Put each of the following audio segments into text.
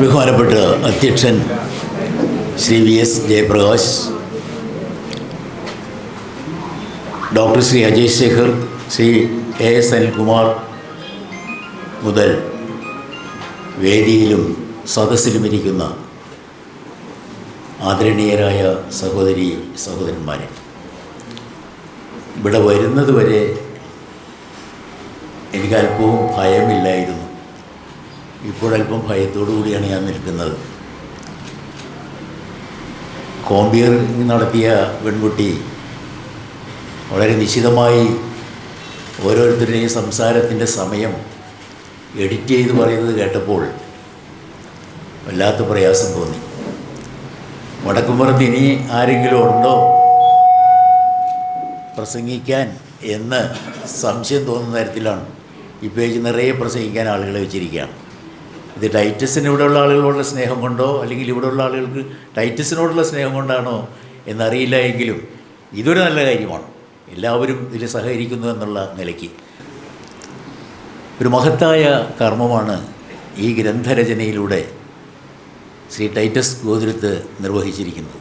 ബഹുമാനപ്പെട്ട അധ്യക്ഷൻ Shri V S Jayaprakash doctor Shri Ajay Shekhar Shri A S Anilkumar മുതൽ വേദിയിലും സദസ്സിലും ഇരിക്കുന്ന ആദരണീയരായ സഹോദരി സഹോദരന്മാരെ ഇവിടെ വരുന്നത് വരെ എനിക്ക് അല്പവും ഭയമില്ലായിരുന്നു. ഇപ്പോഴല്പം ഭയത്തോടു കൂടിയാണ് ഞാൻ നിൽക്കുന്നത്. കോമ്പിയർ നടത്തിയ പെൺകുട്ടി വളരെ നിശിതമായി ഓരോരുത്തരുടെയും സംസാരത്തിന്റെ സമയം എഡിറ്റ് ചെയ്ത് പറയുന്നത് കേട്ടപ്പോൾ വല്ലാത്ത പ്രയാസം തോന്നി. വടക്കുംപുറത്ത് ഇനി ആരെങ്കിലും ഉണ്ടോ പ്രസംഗിക്കാൻ എന്ന് സംശയം തോന്നുന്ന തരത്തിലാണ് ഈ പേജ് നിറയെ പ്രസംഗിക്കാൻ ആളുകളെ വെച്ചിരിക്കുകയാണ്. ഇത് ടൈറ്റസിന് ഇവിടെയുള്ള ആളുകളോടുള്ള സ്നേഹം കൊണ്ടോ അല്ലെങ്കിൽ ഇവിടെയുള്ള ആളുകൾക്ക് ടൈറ്റസിനോടുള്ള സ്നേഹം കൊണ്ടാണോ എന്നറിയില്ല എങ്കിലും ഇതൊരു നല്ല കാര്യമാണ്. എല്ലാവരും ഇതിൽ സഹകരിക്കുന്നു എന്നുള്ള നിലയ്ക്ക്. ഒരു മഹത്തായ കർമ്മമാണ് ഈ ഗ്രന്ഥരചനയിലൂടെ ശ്രീ ടൈറ്റസ് ഗോതിരത്ത് നിർവഹിച്ചിരിക്കുന്നത്.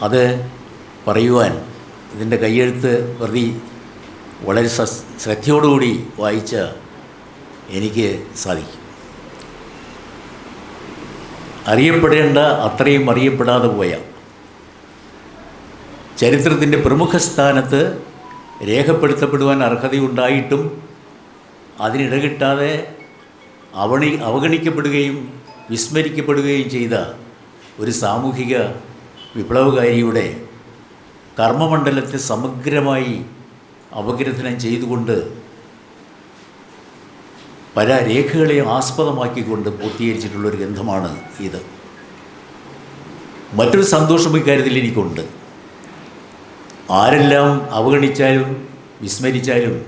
അത് പറയുവാൻ ഇതിന്റെ കയ്യെഴുത്ത് പ്രതി വളരെ ശ്രദ്ധയോടുകൂടി വായിച്ച എനിക്ക് സാധിക്കും. അറിയപ്പെടേണ്ട അത്രയും അറിയപ്പെടാതെ പോയ. ചരിത്രത്തിന്റെ പ്രമുഖ സ്ഥാനത്ത് രേഖപ്പെടുത്തപ്പെടുവാൻ അർഹതയുണ്ടായിട്ടും അതിനിടകിട്ടാതെ അവണി അവഗണിക്കപ്പെടുകയും വിസ്മരിക്കപ്പെടുകയും ചെയ്ത ഒരു സാമൂഹിക വിപ്ലവകാരിയുടെ കർമ്മമണ്ഡലത്തെ സമഗ്രമായി അപഗ്രഥനം ചെയ്തുകൊണ്ട് പല രേഖകളെയും ആസ്പദമാക്കിക്കൊണ്ട് പൂർത്തീകരിച്ചിട്ടുള്ള ഒരു ഗ്രന്ഥമാണ് ഇത്. മറ്റൊരു സന്തോഷം ഇക്കാര്യത്തിൽ എനിക്കുണ്ട്. ആരെല്ലാം അവഗണിച്ചാലും വിസ്മരിച്ചാലും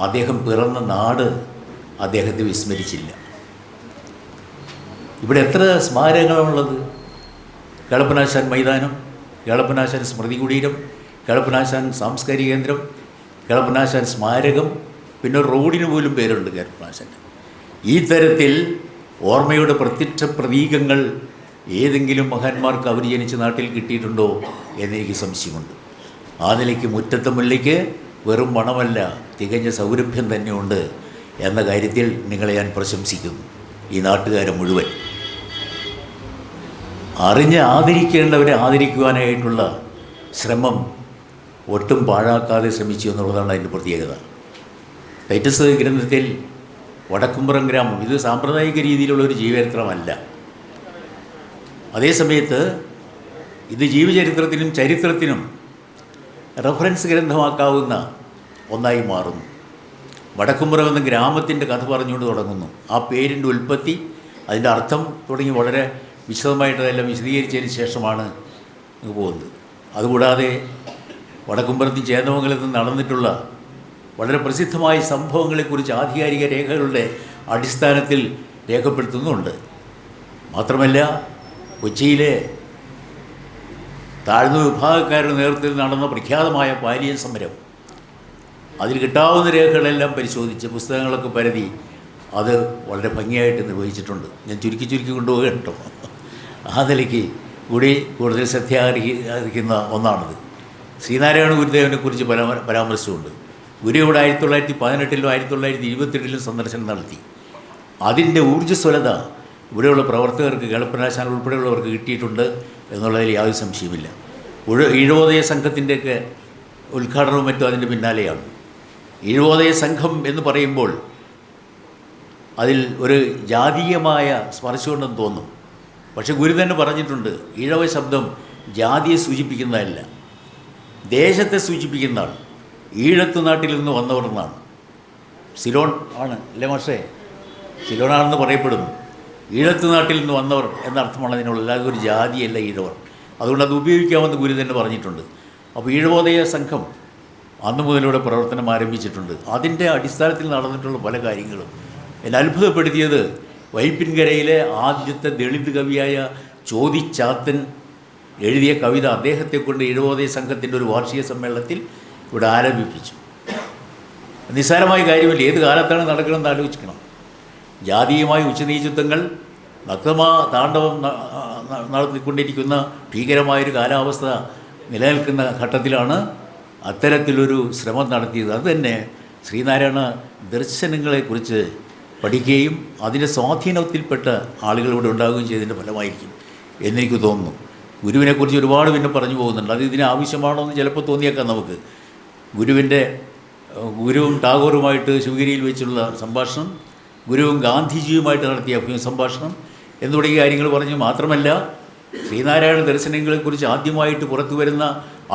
അദ്ദേഹം പിറന്ന നാട് അദ്ദേഹത്തെ വിസ്മരിച്ചില്ല. ഇവിടെ എത്ര സ്മാരകങ്ങളാണുള്ളത് കേളപ്പനാശാൻ മൈതാനം കേളപ്പനാശാൻ സ്മൃതി കുടീരം കേളപ്പനാശാൻ സാംസ്കാരിക കേന്ദ്രം കേളപ്പനാശാൻ സ്മാരകം പിന്നെ റോഡിന് പോലും പേരുണ്ട് കേളപ്പനാശാന്റെ ഈ തരത്തിൽ ഓർമ്മയുടെ പ്രത്യക്ഷ പ്രതീകങ്ങൾ ഏതെങ്കിലും മഹാന്മാർക്ക് അവർ ജനിച്ച നാട്ടിൽ കിട്ടിയിട്ടുണ്ടോ എന്നെനിക്ക് സംശയമുണ്ട്. ആ നിലയ്ക്ക് മുറ്റത്തെ മുല്ലയ്ക്ക് വെറും മണമല്ല തികഞ്ഞ സൗരഭ്യം തന്നെയുണ്ട് എന്ന കാര്യത്തിൽ നിങ്ങളെ ഞാൻ പ്രശംസിക്കുന്നു. ഈ നാട്ടുകാരെ മുഴുവൻ. അറിഞ്ഞ് ആദരിക്കേണ്ടവരെ ആദരിക്കുവാനായിട്ടുള്ള ശ്രമം ഒട്ടും പാഴാക്കാതെ ശ്രമിച്ചു എന്നുള്ളതാണ് അതിന്റെ പ്രത്യേകത. ടൈറ്റസ് ഗ്രന്ഥത്തിൽ വടക്കുംപുറം ഗ്രാമം ഇത് സാമ്പ്രദായിക രീതിയിലുള്ള ഒരു ജീവചരിത്രമല്ല. അതേസമയത്ത് ഇത് ജീവചരിത്രത്തിനും ചരിത്രത്തിനും റെഫറൻസ് ഗ്രന്ഥമാക്കാവുന്ന ഒന്നായി മാറുന്നു. വടക്കുംപുറം എന്ന ഗ്രാമത്തിന്റെ കഥ പറഞ്ഞുകൊണ്ട് തുടങ്ങുന്നു. ആ പേരിന്റെ ഉൽപ്പത്തി അതിന്റെ അർത്ഥം തുടങ്ങി വളരെ വിശദമായിട്ട് അതെല്ലാം വിശദീകരിച്ചതിന് ശേഷമാണ് പോകുന്നത്. അതുകൂടാതെ വടക്കുംപുറത്ത് ചേന്നമംഗലത്ത് നടന്നിട്ടുള്ള വളരെ പ്രസിദ്ധമായ സംഭവങ്ങളെക്കുറിച്ച് ആധികാരിക രേഖകളുടെ അടിസ്ഥാനത്തിൽ രേഖപ്പെടുത്തുന്നുണ്ട്. മാത്രമല്ല കൊച്ചിയിലെ താഴ്ന്ന വിഭാഗക്കാരുടെ നേതൃത്വത്തിൽ നടന്ന പ്രഖ്യാതമായ പാലിയൻ സമരം അതിൽ കിട്ടാവുന്ന രേഖകളെല്ലാം പരിശോധിച്ച് പുസ്തകങ്ങളൊക്കെ പരതി അത് വളരെ ഭംഗിയായിട്ട് നിർവഹിച്ചിട്ടുണ്ട്. ഞാൻ ചുരുക്കി ചുരുക്കി കൊണ്ടുപോകുക കേട്ടോ. ആ നിലയ്ക്ക് കൂടി കൂടുതൽ ശ്രദ്ധ അർഹിക്കുന്ന ഒന്നാണിത്. ശ്രീനാരായണ ഗുരുദേവനെക്കുറിച്ച് പരാ പരാമർശമുണ്ട്. ഗുരു ഇവിടെ ആയിരത്തി തൊള്ളായിരത്തി പതിനെട്ടിലും ആയിരത്തി തൊള്ളായിരത്തി ഇരുപത്തെട്ടിലും സന്ദർശനം നടത്തി. അതിന്റെ ഊർജസ്വലത ഇവിടെയുള്ള പ്രവർത്തകർക്ക് കേളപ്പനാശാൻ ഉൾപ്പെടെയുള്ളവർക്ക് കിട്ടിയിട്ടുണ്ട് എന്നുള്ളതിൽ യാതൊരു സംശയമില്ല ഈഴവോദയ സംഘത്തിന്റെയൊക്കെ ഉദ്ഘാടനവും മറ്റും അതിന്റെ പിന്നാലെയാണ്. ഈഴവോദയ സംഘം എന്ന് പറയുമ്പോൾ അതിൽ ഒരു ജാതീയമായ സ്പർശമുണ്ടെന്ന് തോന്നും. പക്ഷേ ഗുരു തന്നെ പറഞ്ഞിട്ടുണ്ട് ഈഴവ ശബ്ദം ജാതിയെ സൂചിപ്പിക്കുന്നതല്ല ദേശത്തെ സൂചിപ്പിക്കുന്നതാണ്. ഈഴത്ത് നാട്ടിൽ നിന്ന് വന്നവർ എന്നാണ്. സിലോൺ ആണ് അല്ലേ മാഷേ? സിലോണാണെന്ന് പറയപ്പെടുന്നു. ഈഴത്ത് നാട്ടിൽ നിന്ന് വന്നവർ എന്നർത്ഥമാണ് അതിനുള്ള അല്ലാതെ ഒരു ജാതിയല്ല ഈഴവർ. അതുകൊണ്ട് അത് ഉപയോഗിക്കാമെന്ന് ഗുരു തന്നെ പറഞ്ഞിട്ടുണ്ട്. അപ്പോൾ ഈഴവോദയ സംഘം അന്ന് മുതലൂടെ പ്രവർത്തനം ആരംഭിച്ചിട്ടുണ്ട്. അതിന്റെ അടിസ്ഥാനത്തിൽ നടന്നിട്ടുള്ള പല കാര്യങ്ങളും. എന്നെ അത്ഭുതപ്പെടുത്തിയത് വൈപ്പിൻകരയിലെ ആദ്യത്തെ ദളിത് കവിയായ ചോദിച്ചാത്തൻ എഴുതിയ കവിത അദ്ദേഹത്തെ കൊണ്ട് എഴുപതേ സംഘത്തിന്റെ ഒരു വാർഷിക സമ്മേളനത്തിൽ ഇവിടെ ആരംഭിപ്പിച്ചു. നിസ്സാരമായ കാര്യമില്ല? ഏത് കാലത്താണ് നടക്കണമെന്ന് ആലോചിക്കണം. ജാതീയമായ ഉച്ചനീചിത്വങ്ങൾ നക്തമാ താണ്ഡവം നടത്തിക്കൊണ്ടിരിക്കുന്ന ഭീകരമായൊരു കാലാവസ്ഥ നിലനിൽക്കുന്ന ഘട്ടത്തിലാണ് അത്തരത്തിലൊരു ശ്രമം നടത്തിയത്. അത് തന്നെ ശ്രീനാരായണ ദർശനങ്ങളെക്കുറിച്ച് പഠിക്കുകയും അതിന്റെ സ്വാധീനത്തിൽപ്പെട്ട ആളുകൾ ഇവിടെ ഉണ്ടാവുകയും ചെയ്തതിന്റെ ഫലമായിരിക്കും എന്നെനിക്ക് തോന്നുന്നു. ഗുരുവിനെക്കുറിച്ച് ഒരുപാട് പിന്നെ പറഞ്ഞു പോകുന്നുണ്ട്. അത് ഇതിന് ആവശ്യമാണോ എന്ന് ചിലപ്പോൾ തോന്നിയേക്കാം നമുക്ക്. ഗുരുവിന്റെ ഗുരുവും ടാഗോറുമായിട്ട് ശിവഗിരിയിൽ വെച്ചുള്ള സംഭാഷണം ഗുരുവും ഗാന്ധിജിയുമായിട്ട് നടത്തിയ സംഭാഷണം എന്ന് തുടങ്ങിയ കാര്യങ്ങൾ പറഞ്ഞു. മാത്രമല്ല ശ്രീനാരായണ ദർശനങ്ങളെക്കുറിച്ച് ആദ്യമായിട്ട് പുറത്തു വരുന്ന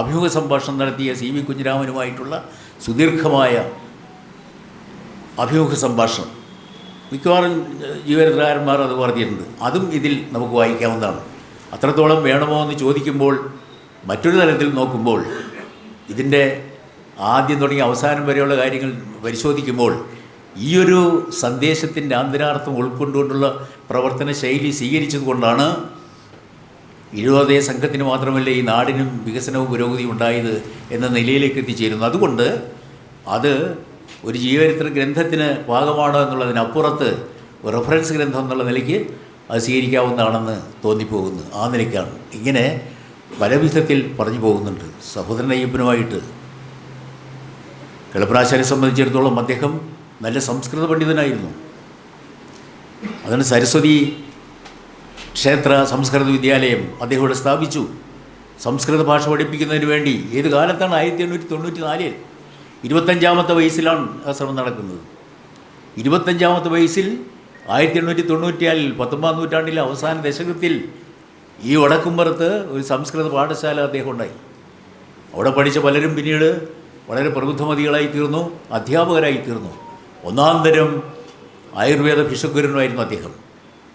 അഭിമുഖ സംഭാഷണം നടത്തിയ സി വി കുഞ്ഞിരാമനുമായിട്ടുള്ള സുദീർഘമായ അഭിമുഖ സംഭാഷണം. മിക്കവാറും ജീവനക്കാരന്മാർ അത് പറഞ്ഞിട്ടുണ്ട്. അതും ഇതിൽ നമുക്ക് വായിക്കാവുന്നതാണ്. അത്രത്തോളം വേണമോ എന്ന് ചോദിക്കുമ്പോൾ മറ്റൊരു തലത്തിൽ നോക്കുമ്പോൾ ഇതിന്റെ ആദ്യം തുടങ്ങി അവസാനം വരെയുള്ള കാര്യങ്ങൾ പരിശോധിക്കുമ്പോൾ ഈ ഒരു സന്ദേശത്തിന്റെ ആന്തരാർത്ഥം ഉൾക്കൊണ്ടുകൊണ്ടുള്ള പ്രവർത്തന ശൈലി സ്വീകരിച്ചതുകൊണ്ടാണ് ഇരുപതേ സംഘത്തിന് മാത്രമല്ല ഈ നാടിനും വികസനവും പുരോഗതിയും ഉണ്ടായത് എന്ന നിലയിലേക്ക് എത്തിച്ചേരുന്നു അതുകൊണ്ട് അത് ഒരു ജീവചരിത്ര ഗ്രന്ഥത്തിന് ഭാഗമാണ് എന്നുള്ളതിനപ്പുറത്ത് റെഫറൻസ് ഗ്രന്ഥം എന്നുള്ള നിലയ്ക്ക് അത് സ്വീകരിക്കാവുന്നതാണെന്ന് തോന്നിപ്പോകുന്നു. ആ നിലയ്ക്കാണ്. ഇങ്ങനെ പല വിധത്തിൽ പറഞ്ഞു പോകുന്നുണ്ട്. സഹോദരൻ അയ്യപ്പനുമായിട്ട് കിളപ്രാശാരെ സംബന്ധിച്ചിടത്തോളം അദ്ദേഹം നല്ല സംസ്കൃത പണ്ഡിതനായിരുന്നു. അതാണ് സരസ്വതി ക്ഷേത്ര സംസ്കൃത വിദ്യാലയം അദ്ദേഹം ഇവിടെ സ്ഥാപിച്ചു. സംസ്കൃത ഭാഷ പഠിപ്പിക്കുന്നതിന് വേണ്ടി ഏത് കാലത്താണ് ആയിരത്തി എണ്ണൂറ്റി തൊണ്ണൂറ്റി നാലിൽ ഇരുപത്തഞ്ചാമത്തെ വയസ്സിലാണ് ആ ശ്രമം നടക്കുന്നത്. ഇരുപത്തഞ്ചാമത്തെ വയസ്സിൽ ആയിരത്തി എണ്ണൂറ്റി തൊണ്ണൂറ്റിയാലിൽ പത്തൊമ്പതാം നൂറ്റാണ്ടിലെ അവസാന ദശകത്തിൽ ഈ വടക്കുംപുറത്ത് ഒരു സംസ്കൃത പാഠശാല അദ്ദേഹം ഉണ്ടായി. അവിടെ പഠിച്ച പലരും പിന്നീട് വളരെ പ്രബുദ്ധമതികളായി തീർന്നു അധ്യാപകരായി തീർന്നു ഒന്നാം തരം ആയുർവേദ ഭിഷഗുരനുമായിരുന്നു അദ്ദേഹം.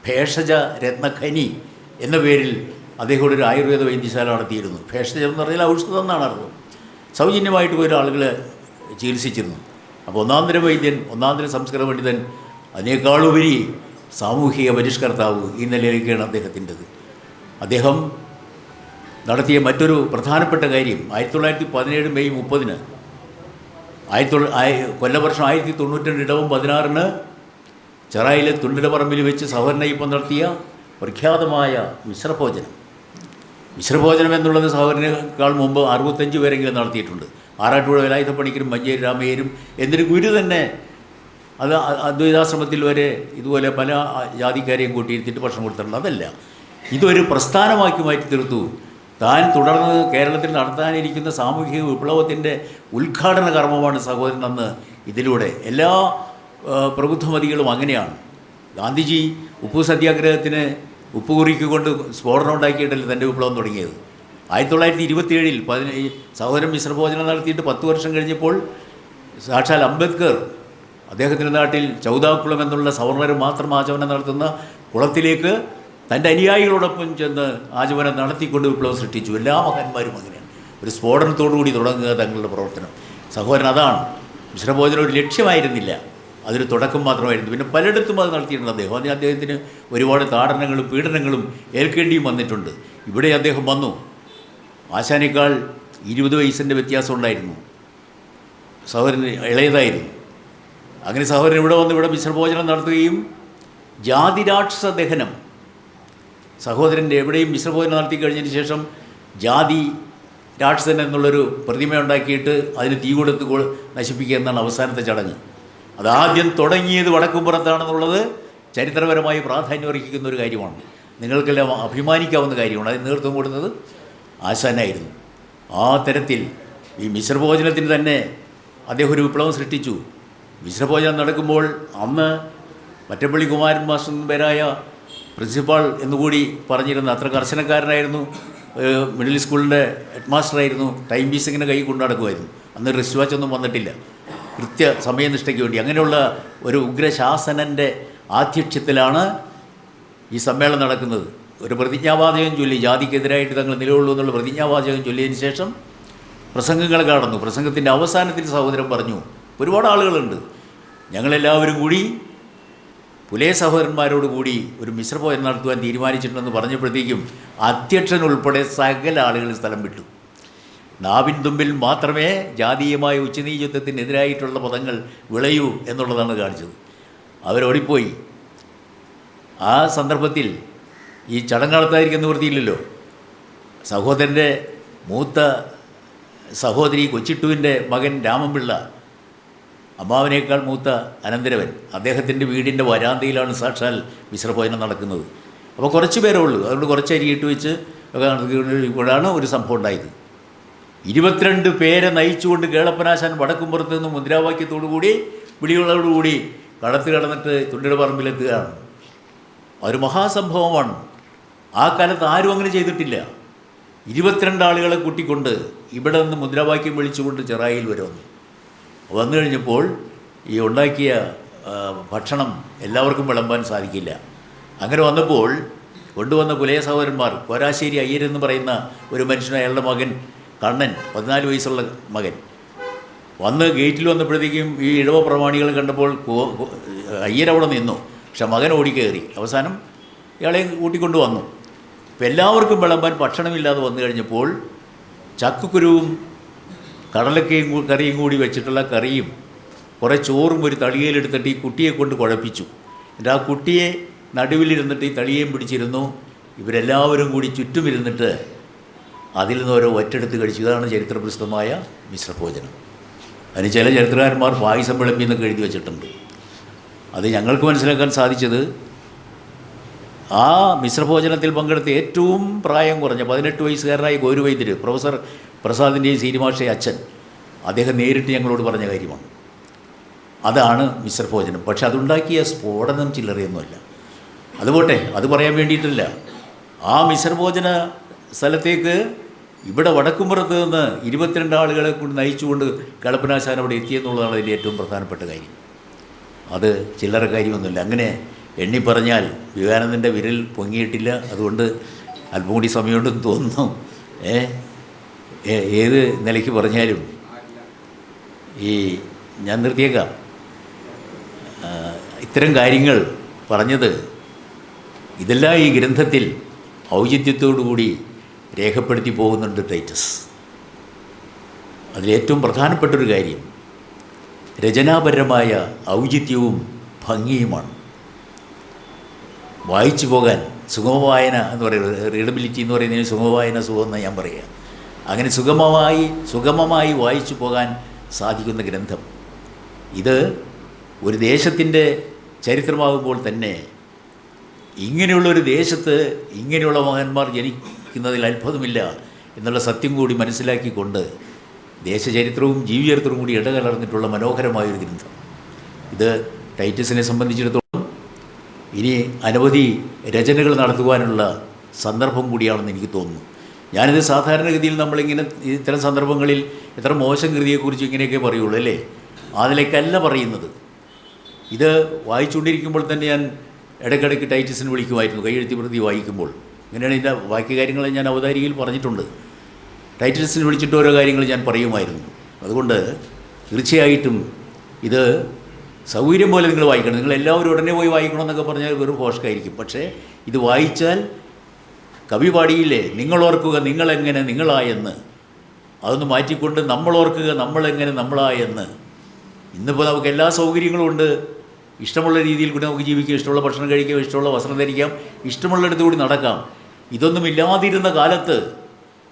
ഭേഷജ രത്നഖനി എന്ന പേരിൽ അദ്ദേഹം ഒരു ആയുർവേദ വൈദ്യശാല നടത്തിയിരുന്നു. ഭേഷജം എന്ന് പറഞ്ഞാൽ ഔഷധം എന്നാണ് അർത്ഥം. സൗജന്യമായിട്ട് പോയി ആളുകളെ ചികിത്സിച്ചിരുന്നു. അപ്പോൾ ഒന്നാം തരം വൈദ്യൻ ഒന്നാം തരം സംസ്കൃത പണ്ഡിതൻ അതിനേക്കാളുപരി സാമൂഹിക പരിഷ്കർത്താവ് ഈ നിലയിലേക്കാണ് അദ്ദേഹത്തിന്റെത്. അദ്ദേഹം നടത്തിയ മറ്റൊരു പ്രധാനപ്പെട്ട കാര്യം ആയിരത്തി തൊള്ളായിരത്തി പതിനേഴ് മെയ് മുപ്പതിന് ആയിരത്തി തൊള്ള ആയി കൊല്ലവർഷം ആയിരത്തി തൊണ്ണൂറ്റി ഇടവും പതിനാറിന് ചെറായിലെ തുണ്ടിടപ്പറമ്പിൽ വെച്ച് സഹോദരനയ്യപ്പം നടത്തിയ പ്രഖ്യാതമായ മിശ്രഭോജനം. മിശ്രഭോജനം എന്നുള്ളത് സഹോദരനേക്കാൾ മുമ്പ് അറുപത്തഞ്ച് പേരെങ്കിലും നടത്തിയിട്ടുണ്ട്. ആറാട്ടുപുഴ വിലായുധ പണിക്കരും മഞ്ചേരി രാമയ്യരും എന്നൊരു ഗുരു തന്നെ അത് അദ്വൈതാശ്രമത്തിൽ വരെ ഇതുപോലെ പല ജാതിക്കാരെയും കൂട്ടിയിരുത്തിയിട്ട് ഭക്ഷണം കൊടുത്തിട്ടുണ്ട് അതല്ല ഇതൊരു പ്രസ്ഥാനമാക്കി മാറ്റി തീർത്തു. താൻ തുടർന്ന് കേരളത്തിൽ നടത്താനിരിക്കുന്ന സാമൂഹിക വിപ്ലവത്തിന്റെ ഉദ്ഘാടന കർമ്മമാണ് സഹോദരൻ അന്ന് ഇതിലൂടെ. എല്ലാ പ്രബുദ്ധമതികളും അങ്ങനെയാണ്. ഗാന്ധിജി ഉപ്പു സത്യാഗ്രഹത്തിന് ഉപ്പ് കുറിക്കൊണ്ട് സ്ഫോടനം ഉണ്ടാക്കിയിട്ടല്ലേ തന്റെ വിപ്ലവം തുടങ്ങിയത്. ആയിരത്തി തൊള്ളായിരത്തി ഇരുപത്തിയേഴിൽ പതിന സഹോദരൻ മിശ്രഭോജനം നടത്തിയിട്ട് പത്ത് വർഷം കഴിഞ്ഞപ്പോൾ സാക്ഷാൽ അംബേദ്കർ അദ്ദേഹത്തിന്റെ നാട്ടിൽ ചൗദാക്കുളം എന്നുള്ള സവർണർ മാത്രം ആചമനം നടത്തുന്ന കുളത്തിലേക്ക് തന്റെ അനുയായികളോടൊപ്പം ചെന്ന് ആചമനം നടത്തിക്കൊണ്ട് വിപ്ലവം സൃഷ്ടിച്ചു. എല്ലാ മഹാന്മാരും അങ്ങനെയാണ്. ഒരു സ്ഫോടനത്തോടുകൂടി തുടങ്ങുക തങ്ങളുടെ പ്രവർത്തനം. സഹോദരൻ അതാണ്. മിശ്രഭോജനം ഒരു ലക്ഷ്യമായിരുന്നില്ല. അതൊരു തുടക്കം മാത്രമായിരുന്നു. പിന്നെ പലയിടത്തും അത് നടത്തിയിട്ടുണ്ട് അദ്ദേഹം. അതിന് അദ്ദേഹത്തിന് ഒരുപാട് താടനങ്ങളും പീഡനങ്ങളും ഏൽക്കേണ്ടിയും വന്നിട്ടുണ്ട്. ഇവിടെ അദ്ദേഹം വന്നു. ആശാനേക്കാൾ ഇരുപത് വയസ്സിന്റെ വ്യത്യാസം ഉണ്ടായിരുന്നു. സഹോദരൻ ഇളയതായിരുന്നു. അങ്ങനെ സഹോദരൻ ഇവിടെ വന്ന് ഇവിടെ മിശ്രഭോജനം നടത്തുകയും ജാതിരാക്ഷസ ദഹനം സഹോദരന്റെ എവിടെയും മിശ്രഭോജനം നടത്തി കഴിഞ്ഞതിന് ശേഷം ജാതി രാക്ഷസൻ എന്നുള്ളൊരു പ്രതിമ ഉണ്ടാക്കിയിട്ട് അതിന് തീ കൊടുത്ത് നശിപ്പിക്കുക എന്നാണ് അവസാനത്തെ ചടങ്ങ്. അതാദ്യം തുടങ്ങിയത് വടക്കുംപുറത്താണെന്നുള്ളത് ചരിത്രപരമായി പ്രാധാന്യം അർഹിക്കുന്ന ഒരു കാര്യമാണ്. നിങ്ങൾക്കെല്ലാം അഭിമാനിക്കാവുന്ന കാര്യമാണ്. അതിന് നേതൃത്വം കൊടുത്തത് ആശാനായിരുന്നു. ആ തരത്തിൽ ഈ മിശ്രഭോജനത്തിന് തന്നെ അദ്ദേഹം ഒരു വിപ്ലവം സൃഷ്ടിച്ചു. മിശ്രഭോജനം നടക്കുമ്പോൾ അന്ന് മറ്റപ്പള്ളി കുമാരൻ മാസ്റ്റർ പേരായ പ്രിൻസിപ്പാൾ എന്നുകൂടി പറഞ്ഞിരുന്ന അത്ര കർശനക്കാരനായിരുന്നു. മിഡിൽ സ്കൂളിന്റെ ഹെഡ് മാസ്റ്ററായിരുന്നു ടൈം പീസ് ഇങ്ങനെ കൈ കൊണ്ടു നടക്കുമായിരുന്നു. അന്ന് റിസ്റ്റ് വാച്ച് ഒന്നും വന്നിട്ടില്ല. കൃത്യ സമയനിഷ്ഠയ്ക്ക് വേണ്ടി. അങ്ങനെയുള്ള ഒരു ഉഗ്രശാസനന്റെ ആധ്യക്ഷ്യത്തിലാണ് ഈ സമ്മേളനം നടക്കുന്നത്. ഒരു പ്രതിജ്ഞാവാചകം ചൊല്ലി ജാതിക്കെതിരായിട്ട് തങ്ങൾ നിലകൊള്ളൂ എന്നുള്ള പ്രതിജ്ഞാവാചകം ചൊല്ലിയതിന് ശേഷം പ്രസംഗങ്ങൾ കടന്നു. പ്രസംഗത്തിന്റെ അവസാനത്തിൽ സഹോദരൻ പറഞ്ഞു ഒരുപാട് ആളുകളുണ്ട്. ഞങ്ങളെല്ലാവരും കൂടി പുലേ സഹോദരന്മാരോട് കൂടി ഒരു മിശ്രഭോജനം നടത്തുവാൻ തീരുമാനിച്ചിട്ടുണ്ടെന്ന് പറഞ്ഞപ്പോഴത്തേക്കും അധ്യക്ഷൻ ഉൾപ്പെടെ സകല ആളുകൾ സ്ഥലം വിട്ടു. നാവിൻ തുമ്പിൽ മാത്രമേ ജാതീയമായ ഉച്ചനീചത്വത്തിനെതിരായിട്ടുള്ള പദങ്ങൾ വിളയൂ എന്നുള്ളതാണ് കാണിച്ചത്. അവരോടിപ്പോയി. ആ സന്ദർഭത്തിൽ ഈ ചടങ്ങ് നടത്താതിരിക്കുന്ന വൃത്തിയില്ലല്ലോ സഹോദരന്റെ മൂത്ത സഹോദരി കൊച്ചിട്ടുവിന്റെ മകൻ രാമൻപിള്ള അമ്മാവനേക്കാൾ മൂത്ത അനന്തരവൻ അദ്ദേഹത്തിന്റെ വീടിന്റെ വരാന്തയിലാണ് സാക്ഷാൽ മിശ്രഭോജനം നടക്കുന്നത്. അപ്പോൾ കുറച്ച് പേരേ ഉള്ളൂ. അതുകൊണ്ട് കുറച്ച് അരിയിട്ട് വെച്ച് നടത്തിക്കൊണ്ടിരിക്കുമ്പോഴാണ് ഒരു സംഭവം ഉണ്ടായത്. ഇരുപത്തിരണ്ട് പേരെ നയിച്ചുകൊണ്ട് കേളപ്പനാശാൻ വടക്കുംപുറത്ത് നിന്ന് മുദ്രാവാക്യത്തോടു കൂടി വിളികളോടുകൂടി കടത്ത് കടന്നിട്ട് തുണ്ടിയുടെ പറമ്പിലെത്തുകയാണ്. ഒരു മഹാസംഭവമാണ്. ആ കാലത്ത് ആരും അങ്ങനെ ചെയ്തിട്ടില്ല. ഇരുപത്തിരണ്ട് ആളുകളെ കൂട്ടിക്കൊണ്ട് ഇവിടെ നിന്ന് മുദ്രാവാക്യം വിളിച്ചുകൊണ്ട് ചെറായിൽ വരുമെന്ന് വന്നു കഴിഞ്ഞപ്പോൾ ഈ ഉണ്ടാക്കിയ ഭക്ഷണം എല്ലാവർക്കും വിളമ്പാൻ സാധിക്കില്ല. അങ്ങനെ വന്നപ്പോൾ കൊണ്ടുവന്ന പുലയ സഹോദരന്മാർ കോരാശ്ശേരി അയ്യരെന്ന് പറയുന്ന ഒരു മനുഷ്യൻ അയാളുടെ മകൻ കണ്ണൻ പതിനാല് വയസ്സുള്ള മകൻ. വന്ന് ഗേറ്റിൽ വന്നപ്പോഴത്തേക്കും ഈ ഇഴവ പ്രമാണികൾ കണ്ടപ്പോൾ അയ്യർ അവിടെ നിന്നു. പക്ഷെ മകൻ ഓടിക്കയറി. അവസാനം ഇയാളെ കൂട്ടിക്കൊണ്ട് വന്നു. എല്ലാവർക്കും വിളമ്പാൻ ഭക്ഷണമില്ലാതെ വന്നു കഴിഞ്ഞപ്പോൾ ചക്കക്കുരുവും കടലക്കയും കറിയും കൂടി വെച്ചിട്ടുള്ള കറിയും കുറേ ചോറും ഒരു തളികയിലെടുത്തിട്ട് ഈ കുട്ടിയെ കൊണ്ട് കുഴപ്പിച്ചു. എന്നിട്ട് ആ കുട്ടിയെ നടുവിലിരുന്നിട്ട് ഈ തളിയേയും പിടിച്ചിരുന്നു. ഇവരെല്ലാവരും കൂടി ചുറ്റുമിരുന്നിട്ട് അതിൽ നിന്ന് ഓരോ ഒറ്റെടുത്ത് കഴിച്ചു. ഇതാണ് ചരിത്രപ്രസിദ്ധമായ മിശ്രഭോജനം. അതിന് ചില ചരിത്രകാരന്മാർ പായസം വിളമ്പി എന്നൊക്കെ എഴുതി വെച്ചിട്ടുണ്ട്. അത് ഞങ്ങൾക്ക് മനസ്സിലാക്കാൻ സാധിച്ചത് ആ മിശ്രഭോജനത്തിൽ പങ്കെടുത്ത ഏറ്റവും പ്രായം കുറഞ്ഞ പതിനെട്ട് വയസ്സുകാരനായ ഗൗരവൈദ്യർ പ്രൊഫസർ പ്രസാദിന്റെയും സീനിമാഷയെ അച്ഛൻ. അദ്ദേഹം നേരിട്ട് ഞങ്ങളോട് പറഞ്ഞ കാര്യമാണ്. അതാണ് മിശ്രഭോജനം പക്ഷെ അതുണ്ടാക്കിയ സ്ഫോടനം ചില്ലറയൊന്നുമല്ല. അതുപോട്ടെ അത് പറയാൻ വേണ്ടിയിട്ടില്ല. ആ മിശ്രഭോജന സ്ഥലത്തേക്ക് ഇവിടെ വടക്കുംപുറത്ത് നിന്ന് ഇരുപത്തിരണ്ട് ആളുകളെ കൊണ്ട് നയിച്ചുകൊണ്ട് കളപ്പനാശാൻ അവിടെ എത്തിയെന്നുള്ളതാണ് അതിന്റെ ഏറ്റവും പ്രധാനപ്പെട്ട കാര്യം. അത് ചില്ലറ കാര്യമൊന്നുമില്ല. അങ്ങനെ എണ്ണി പറഞ്ഞാൽ വിവേകാനന്ദന്റെ വിരൽ പൊങ്ങിയിട്ടില്ല. അതുകൊണ്ട് അല്പം കൂടി സമയമുണ്ടെന്ന് തോന്നുന്നു. ഏഹ് ഏത് നിലയ്ക്ക് പറഞ്ഞാലും ഈ ഞാൻ നിർത്തിയേക്കാം. ഇത്തരം കാര്യങ്ങൾ പറഞ്ഞത് ഇതെല്ലാം ഈ ഗ്രന്ഥത്തിൽ ഔചിത്യത്തോടുകൂടി രേഖപ്പെടുത്തി പോകുന്നുണ്ട് ടൈറ്റസ്. അതിലേറ്റവും പ്രധാനപ്പെട്ടൊരു കാര്യം രചനാപരമായ ഔചിത്യവും ഭംഗിയുമാണ്. വായിച്ചു പോകാൻ സുഗമവായന എന്ന് പറയുന്നത് റീഡബിലിറ്റി എന്ന് പറയുന്നതിന് സുഗമവായന സുഖമെന്ന് ഞാൻ പറയുക. അങ്ങനെ സുഗമമായി സുഗമമായി വായിച്ചു പോകാൻ സാധിക്കുന്ന ഗ്രന്ഥം. ഇത് ഒരു ദേശത്തിന്റെ ചരിത്രമാകുമ്പോൾ തന്നെ ഇങ്ങനെയുള്ള ഒരു ദേശത്ത് ഇങ്ങനെയുള്ള മകന്മാർ ജനിക്കുന്നതിൽ അത്ഭുതമില്ല എന്നുള്ള സത്യം കൂടി മനസ്സിലാക്കിക്കൊണ്ട് ദേശചരിത്രവും ജീവചരിത്രവും കൂടി ഇടകലർന്നിട്ടുള്ള മനോഹരമായൊരു ഗ്രന്ഥം. ഇത് ടൈറ്റസിനെ സംബന്ധിച്ചിടത്തോളം ഇനി അനവധി രചനകൾ നടത്തുവാനുള്ള സന്ദർഭം കൂടിയാണെന്ന് എനിക്ക് തോന്നുന്നു. ഞാനിത് സാധാരണഗതിയിൽ നമ്മളിങ്ങനെ ഇത്തരം സന്ദർഭങ്ങളിൽ ഇത്ര മോശം കൃതിയെക്കുറിച്ച് ഇങ്ങനെയൊക്കെ പറയുള്ളൂ അല്ലേ? അതിലേക്കല്ല പറയുന്നത്. ഇത് വായിച്ചുകൊണ്ടിരിക്കുമ്പോൾ തന്നെ ഞാൻ ഇടയ്ക്കിടയ്ക്ക് ടൈറ്റിസിന് വിളിക്കുമായിരുന്നു കൈയെഴുത്തി പ്രതി വായിക്കുമ്പോൾ. ഇങ്ങനെയാണ് ഇതിന്റെ ബാക്കി കാര്യങ്ങൾ ഞാൻ അവതാരികയിൽ പറഞ്ഞിട്ടുണ്ട്. ടൈറ്റിസിന് വിളിച്ചിട്ട് ഓരോ കാര്യങ്ങൾ ഞാൻ പറയുമായിരുന്നു. അതുകൊണ്ട് തീർച്ചയായിട്ടും ഇത് സൗകര്യം പോലെ നിങ്ങൾ വായിക്കണം. നിങ്ങൾ എല്ലാവരും ഉടനെ പോയി വായിക്കണമെന്നൊക്കെ പറഞ്ഞാൽ വെറും ഭോഷ്കായിരിക്കും പക്ഷേ ഇത് വായിച്ചാൽ കവി പാടിയില്ലേ നിങ്ങളോർക്കുക നിങ്ങളെങ്ങനെ നിങ്ങളായെന്ന്. അതൊന്ന് മാറ്റിക്കൊണ്ട് നമ്മളോർക്കുക നമ്മളെങ്ങനെ നമ്മളായെന്ന്. ഇന്നിപ്പോൾ നമുക്ക് എല്ലാ സൗകര്യങ്ങളും ഉണ്ട്. ഇഷ്ടമുള്ള രീതിയിൽ കൂടി നമുക്ക് ജീവിക്കാം. ഇഷ്ടമുള്ള ഭക്ഷണം കഴിക്കാം. ഇഷ്ടമുള്ള വസ്ത്രം ധരിക്കാം. ഇഷ്ടമുള്ളിടത്ത് കൂടി നടക്കാം. ഇതൊന്നും ഇല്ലാതിരുന്ന കാലത്ത്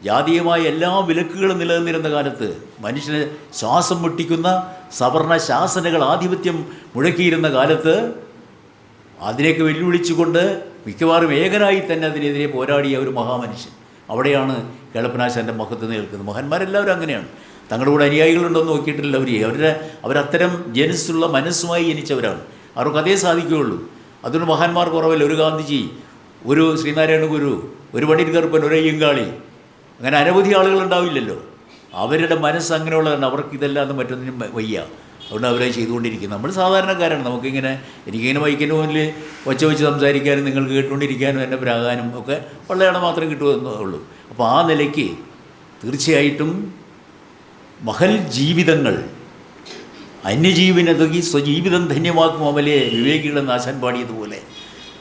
ജാതീയമായ എല്ലാ വിലക്കുകളും നിലനിന്നിരുന്ന കാലത്ത് മനുഷ്യനെ ശ്വാസം മുട്ടിക്കുന്ന സവർണ ശാസനകൾ ആധിപത്യം മുഴക്കിയിരുന്ന കാലത്ത് അതിലേക്ക് വെല്ലുവിളിച്ചുകൊണ്ട് മിക്കവാറും ഏകനായി തന്നെ അതിനെതിരെ പോരാടിയ ഒരു മഹാമനുഷ്യൻ. അവിടെയാണ് കേളപ്പനാശാന്റെ മഹത്വം നിൽക്കുന്നത്. മഹന്മാരെല്ലാവരും അങ്ങനെയാണ്. തങ്ങളുടെ കൂടെ അനുയായികളുണ്ടോയെന്ന് നോക്കിയിട്ടില്ല അവർ അവരുടെ അവരത്തരം ജനിച്ചുള്ള മനസ്സുമായി ജനിച്ചവരാണ്. അവർക്ക് അതേ സാധിക്കുകയുള്ളൂ. അതുകൊണ്ട് മഹാന്മാർ കുറവല്ല ഒരു ഗാന്ധിജി ഒരു ശ്രീനാരായണ ഗുരു ഒരു പണ്ഡിറ്റ് കറുപ്പൻ ഒരു അയ്യങ്കാളി അങ്ങനെ അനവധി ആളുകൾ ഉണ്ടാവില്ലല്ലോ. അവരുടെ മനസ്സ് അങ്ങനെയുള്ളതാണ്. അവർക്ക് ഇതല്ലാതെ മറ്റൊന്നിനും വയ്യ. അതുകൊണ്ട് അവരത് ചെയ്തുകൊണ്ടിരിക്കും നമ്മൾ സാധാരണക്കാരാണ്. നമുക്കിങ്ങനെ എനിക്കിങ്ങനെ മൈക്കിന്റെ മുന്നിൽ ഒച്ച വെച്ച് സംസാരിക്കാനും നിങ്ങൾ കേട്ടുകൊണ്ടിരിക്കാനും എന്റെ പ്രാകാനും ഒക്കെ ഉള്ളയാളെ മാത്രം കിട്ടുമെന്നേ ഉള്ളൂ. അപ്പോൾ ആ നിലയ്ക്ക് തീർച്ചയായിട്ടും മഹൽ ജീവിതങ്ങൾ അന്യജീവിനെ അന്യജീവനതുകി സ്വജീവിതം ധന്യമാക്കും അമലെ വിവേകിയുടെ നാശാൻ പാടിയതുപോലെ.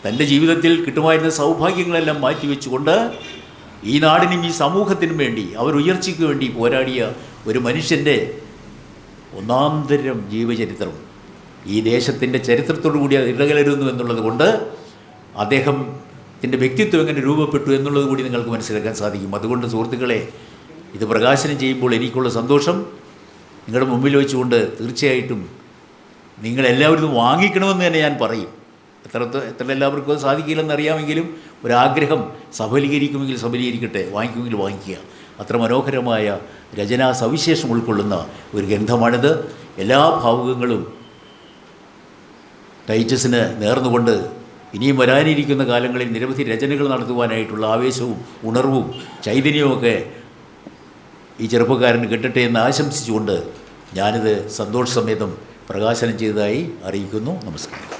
തന്റെ ജീവിതത്തിൽ കിട്ടുമായിരുന്ന സൗഭാഗ്യങ്ങളെല്ലാം മാറ്റിവെച്ചുകൊണ്ട് ഈ നാടിനും ഈ സമൂഹത്തിനും വേണ്ടി അവർ ഉയർച്ചയ്ക്ക് വേണ്ടി പോരാടിയ ഒരു മനുഷ്യന്റെ ഒന്നാന്തരം ജീവചരിത്രം ഈ ദേശത്തിന്റെ ചരിത്രത്തോടു കൂടി ഇടകലരുന്നു എന്നുള്ളത് കൊണ്ട് അദ്ദേഹത്തിന്റെ വ്യക്തിത്വം എങ്ങനെ രൂപപ്പെട്ടു എന്നുള്ളത് കൂടി നിങ്ങൾക്ക് മനസ്സിലാക്കാൻ സാധിക്കും. അതുകൊണ്ട് സുഹൃത്തുക്കളെ ഇത് പ്രകാശനം ചെയ്യുമ്പോൾ എനിക്കുള്ള സന്തോഷം. നിങ്ങളുടെ മുമ്പിൽ വെച്ചുകൊണ്ട് തീർച്ചയായിട്ടും നിങ്ങളെല്ലാവരും ഇത് വാങ്ങിക്കണമെന്ന് തന്നെ ഞാൻ പറയും. എത്ര എത്ര എല്ലാവർക്കും അത് സാധിക്കില്ലെന്നറിയാമെങ്കിലും ഒരാഗ്രഹം സഫലീകരിക്കുമെങ്കിൽ സഫലീകരിക്കട്ടെ വാങ്ങിക്കുമെങ്കിൽ വാങ്ങിക്കുക. അത്ര മനോഹരമായ രചനാ സവിശേഷം ഉൾക്കൊള്ളുന്ന ഒരു ഗ്രന്ഥമാണിത്. എല്ലാ ഭാവുകങ്ങളും ടൈറ്റസിന് നേർന്നുകൊണ്ട് ഇനിയും വരാനിരിക്കുന്ന കാലങ്ങളിൽ നിരവധി രചനകൾ നടത്തുവാനായിട്ടുള്ള ആവേശവും ഉണർവും ചൈതന്യവുമൊക്കെ ഈ ചെറുപ്പക്കാരന് കിട്ടട്ടെ എന്ന് ആശംസിച്ചുകൊണ്ട് ഞാനിത് സന്തോഷ സമേതം പ്രകാശനം ചെയ്തതായി അറിയിക്കുന്നു. നമസ്കാരം.